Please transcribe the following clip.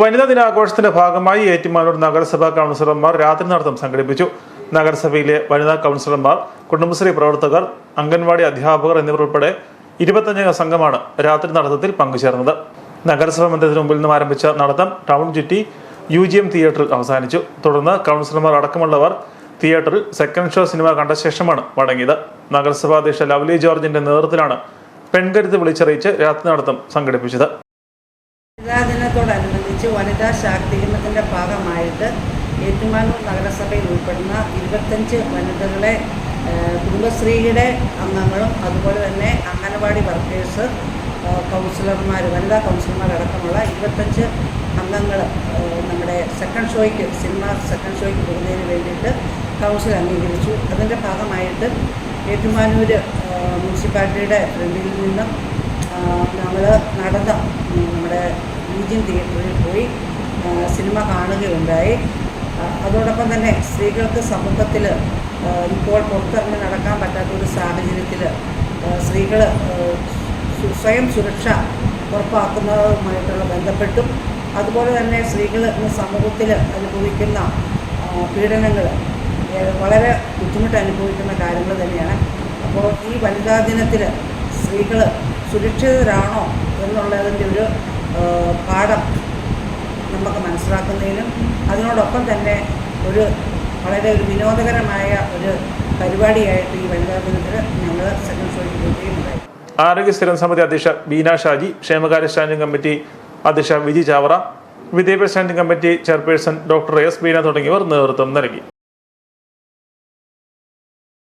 വനിതാ ദിനാഘോഷത്തിന്റെ ഭാഗമായി ഏറ്റുമാനൂർ നഗരസഭാ കൗൺസിലർമാർ രാത്രി നടത്തം സംഘടിപ്പിച്ചു. നഗരസഭയിലെ വനിതാ കൗൺസിലർമാർ കുടുംബശ്രീ പ്രവർത്തകർ അംഗൻവാടി അധ്യാപകർ എന്നിവർ ഉൾപ്പെടെ ഇരുപത്തഞ്ചംഗ സംഘമാണ് രാത്രി നടത്തത്തിൽ പങ്കുചേർന്നത്. നഗരസഭാ മന്ദിരത്തിന് മുമ്പിൽ നിന്നും ആരംഭിച്ച നടത്തം ടൗൺ ചുറ്റി യു ജി എം തിയേറ്ററിൽ അവസാനിച്ചു. തുടർന്ന് കൗൺസിലർമാർ അടക്കമുള്ളവർ തിയേറ്ററിൽ സെക്കൻഡ് ഷോ സിനിമ കണ്ട ശേഷമാണ് മടങ്ങിയത്. നഗരസഭാ അധ്യക്ഷ ലവ്ലി ജോർജിന്റെ നേതൃത്വത്തിലാണ് പെൺകരുത്ത് വിളിച്ചറിയിച്ച് രാത്രി നടത്തം സംഘടിപ്പിച്ചത്. വനിതാ ദിനത്തോടനുബന്ധിച്ച് വനിതാ ശാക്തീകരണത്തിന്റെ ഭാഗമായിട്ട് ഏറ്റുമാനൂർ നഗരസഭയിൽ ഉൾപ്പെടുന്ന ഇരുപത്തഞ്ച് വനിതകളെ കുടുംബശ്രീയുടെ അംഗങ്ങളും അതുപോലെ തന്നെ അംഗനവാടി വർക്കേഴ്സ് കൗൺസിലർമാർ വനിതാ കൗൺസിലർമാർ അടക്കമുള്ള ഇരുപത്തഞ്ച് അംഗങ്ങൾ നമ്മുടെ സെക്കൻഡ് ഷോയ്ക്ക് സിനിമ സെക്കൻഡ് ഷോയ്ക്ക് പോകുന്നതിന് വേണ്ടിയിട്ട് കൗൺസിൽ അംഗീകരിച്ചു. അതിന്റെ ഭാഗമായിട്ട് ഏറ്റുമാനൂർ മുനിസിപ്പാലിറ്റിയുടെ ഫ്രണ്ടിൽ നിന്നും നമ്മൾ നടന്ന നമ്മുടെ ഈജിൻ തിയേറ്ററിൽ പോയി സിനിമ കാണുകയുണ്ടായി. അതോടൊപ്പം തന്നെ സ്ത്രീകൾക്ക് സമൂഹത്തിൽ ഇപ്പോൾ പുറത്തിറങ്ങി നടക്കാൻ പറ്റാത്ത ഒരു സാഹചര്യത്തിൽ സ്ത്രീകൾ സ്വയം സുരക്ഷ ഉറപ്പാക്കുന്നതുമായിട്ടുള്ള ബന്ധപ്പെട്ടും അതുപോലെ തന്നെ സ്ത്രീകൾ ഇന്ന് സമൂഹത്തിൽ അനുഭവിക്കുന്ന പീഡനങ്ങൾ വളരെ ബുദ്ധിമുട്ട് അനുഭവിക്കുന്ന കാര്യങ്ങൾ തന്നെയാണ്. അപ്പോൾ ഈ വനിതാ ദിനത്തിൽ സ്ത്രീകൾ സുരക്ഷിതരാണോ എന്നുള്ളതിന്റെ ഒരു പാഠം നമുക്ക് മനസ്സിലാക്കുന്നതിനും അതിനോടൊപ്പം തന്നെ ഒരു വളരെ ഒരു വിനോദകരമായ ഒരു പരിപാടിയായിട്ട് ഈ വനിതാ ദിനത്തിൽ ഞങ്ങൾ സെക്കൻഡ് ഷോയ്ക്ക് ആരോഗ്യ സ്ഥിരം സമിതി അധ്യക്ഷ ബീന ഷാജി ക്ഷേമകാര്യ സ്റ്റാൻഡിംഗ് കമ്മിറ്റി അധ്യക്ഷ വിജി ചാവറ വിദ്യാഭ്യാസ standing committee chairperson doctor S Beena തുടങ്ങിയവർ നേതൃത്വം നൽകി.